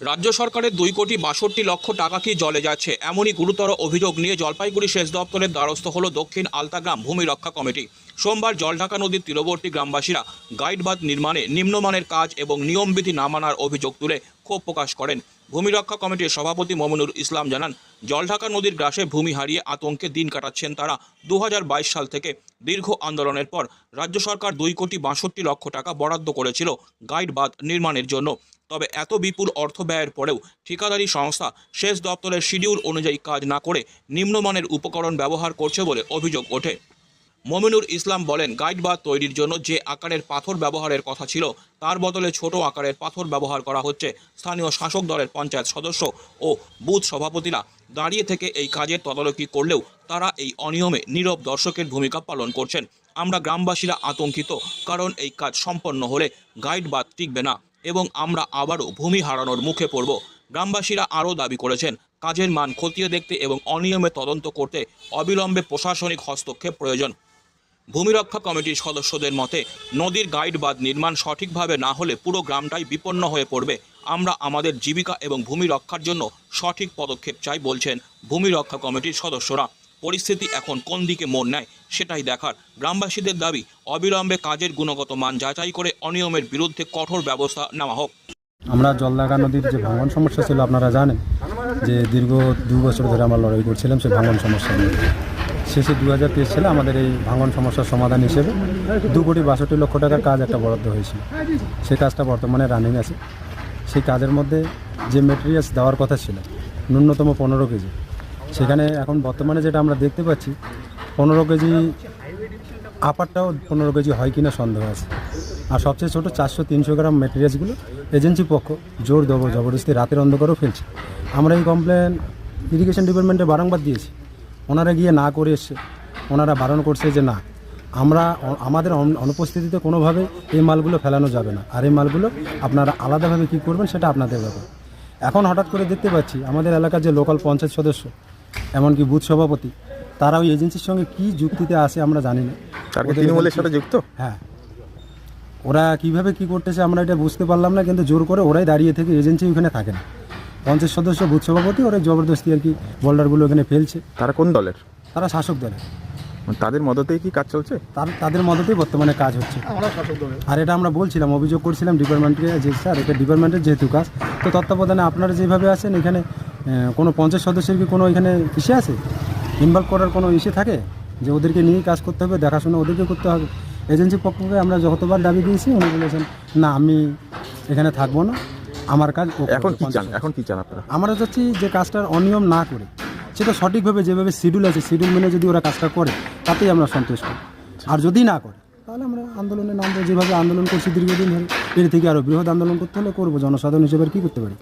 রাজ্য সরকারের দুই কোটি বাষট্টি লক্ষ টাকা কি জলে যাচ্ছে? এমনই গুরুতর অভিযোগ নিয়ে জলপাইগুড়ি সেচ দপ্তরের দ্বারস্থ হল দক্ষিণ আলতাগ্রাম ভূমি রক্ষা কমিটি। সোমবার জলঢাকা নদীর তীরবর্তী গ্রামবাসীরা গাইডবাঁধ নির্মাণে নিম্নমানের কাজ এবং নিয়মবিধি না মানার অভিযোগ তুলে ক্ষোভ প্রকাশ করেন। ভূমি রক্ষা কমিটির সভাপতি মমিনুর ইসলাম জানান, জলঢাকা নদীর গ্রাসে ভূমি হারিয়ে আতঙ্কে দিন কাটাচ্ছেন তারা। দু হাজার বাইশ সাল থেকে দীর্ঘ আন্দোলনের পর রাজ্য সরকার দুই কোটি বাষট্টি লক্ষ টাকা বরাদ্দ করেছিল গাইড বাঁধ নির্মাণের জন্য। তবে এত বিপুল অর্থ ব্যয়ের পরেও ঠিকাদারি সংস্থা সেচ দপ্তরের শিডিউল অনুযায়ী কাজ না করে নিম্নমানের উপকরণ ব্যবহার করছে বলে অভিযোগ ওঠে। মমিনুর ইসলাম বলেন, গাইড বাঁধ তৈরির জন্য যে আকারের পাথর ব্যবহারের কথা ছিল, তার বদলে ছোট আকারের পাথর ব্যবহার করা হচ্ছে। স্থানীয় শাসক দলের পঞ্চায়েত সদস্য ও বুথ সভাপতিরা দাঁড়িয়ে থেকে এই কাজের তদারকি করলেও তারা এই অনিয়মে নীরব দর্শকের ভূমিকা পালন করছেন। আমরা গ্রামবাসীরা আতঙ্কিত, কারণ এই কাজ সম্পন্ন হলে গাইড বাঁধ টিকবে না। এবং আমরা আবারও ভূমি হারানোর মুখে পড়ব। গ্রামবাসীরা আরও দাবি করেছেন, কাজের মান খতিয়ে দেখতে এবং অনিয়মে তদন্ত করতে অবিলম্বে প্রশাসনিক হস্তক্ষেপ প্রয়োজন। ভূমিরক্ষা কমিটির সদস্যদের মতে, নদীর গাইড বাঁধ নির্মাণ সঠিকভাবে না হলে পুরো গ্রামটাই বিপন্ন হয়ে পড়বে। আমরা আমাদের জীবিকা এবং ভূমি রক্ষার জন্য সঠিক পদক্ষেপ চাই বলছেন ভূমি রক্ষা কমিটির সদস্যরা। পরিস্থিতি এখন কোন দিকে মোড় নেয় সেটাই দেখার। গ্রামবাসীদের দাবি, অবিলম্বে কাজের গুণগত মান যাচাই করে অনিয়মের বিরুদ্ধে কঠোর ব্যবস্থা নেওয়া হোক। আমরা জলদাগা নদীর যে ভাঙন সমস্যা ছিল, আপনারা জানেন যে দীর্ঘ দু বছর ধরে আমরা লড়াই করছিলাম সেই ভাঙন সমস্যা নিয়ে। শেষে দু হাজার তেইশ সালে আমাদের এই ভাঙন সমস্যার সমাধান হিসেবে দু কোটি বাষট্টি লক্ষ টাকার কাজ একটা বরাদ্দ হয়েছিল। সেই কাজটা বর্তমানে রানিং আছে। সেই কাজের মধ্যে যে মেটেরিয়ালস দেওয়ার কথা ছিল, ন্যূনতম পনেরো কেজি সেখানে এখন বর্তমানে যেটা আমরা দেখতে পাচ্ছি, পনেরো কেজি আপারটাও পনেরো কেজি হয় কিনা সন্দেহ আছে। আর সবচেয়ে ছোটো চারশো তিনশো গ্রাম মেটেরিয়ালসগুলো এজেন্সি পক্ষ জোর দেবো জবরদস্তি রাতের অন্ধকারও ফেলছে। আমরা এই কমপ্লেন ইরিগেশন ডিপার্টমেন্টে বারংবার দিয়েছি। ওনারা গিয়ে না করে এসছে। ওনারা বারণ করছে যে না, আমরা আমাদের অনুপস্থিতিতে কোনোভাবে এই মালগুলো ফেলানো যাবে না। আর এই মালগুলো আপনারা আলাদাভাবে কী করবেন সেটা আপনাদের ব্যাপার। এখন হঠাৎ করে দেখতে পাচ্ছি, আমাদের এলাকার যে লোকাল পঞ্চায়েত সদস্য এমনকি বুথ সভাপতি তারা ওই এজেন্সির সঙ্গে কী যুক্তিতে আসে আমরা জানি না। তার তৃণমূলের সাথে যুক্ত? হ্যাঁ। ওরা কীভাবে কি করতেছে আমরা এটা বুঝতে পারলাম না কিন্তু জোর করে ওরাই দাঁড়িয়ে থেকে এজেন্সি ওখানে থাকে না। পঞ্চায়েত সদস্য বুথ সভাপতি ওরা জবরদস্তি আর কি বোল্ডারগুলো ওখানে ফেলছে। তারা কোন দলের? তারা শাসক দলের। মানে তাদের মদতেই কি কাজ চলছে? তার তাদের মদতেই বর্তমানে কাজ হচ্ছে। আর এটা আমরা বলছিলাম অভিযোগ করছিলাম ডিপার্টমেন্টকে যে স্যার এটা ডিপার্টমেন্টের যেহেতু কাজ তো তত্ত্বাবধানে আপনারা যেভাবে আছেন এখানে কোনো পঞ্চায়েত সদস্যের কি কোনো এখানে ইসে আছে? ইনভলভ করার কোনো ইসে থাকে? যে ওদেরকে নিয়ে কাজ করতে হবে দেখাশোনা ওদেরকে করতে হবে। এজেন্সির পক্ষকে আমরা যতবার দাবি দিয়েছি উনি বলেছেন না আমি এখানে থাকব না। আমার কাজ এখন কি চান? এখন কি চান আপনারা? আমরা চাচ্ছি যে কাজটার অনিয়ম না করে সেটা সঠিকভাবে যেভাবে শিডিউল আছে শিডিউল মেনে যদি ওরা কাজটা করে তাতেই আমরা সন্তুষ্ট। আর যদি না করে তাহলে আমরা আন্দোলনে নামবো। যেভাবে আন্দোলন করছি দীর্ঘদিন ধরে এর থেকে আরও বৃহৎ আন্দোলন করতে হলে করব। জনসাধারণ হিসেবে কী করতে পারি?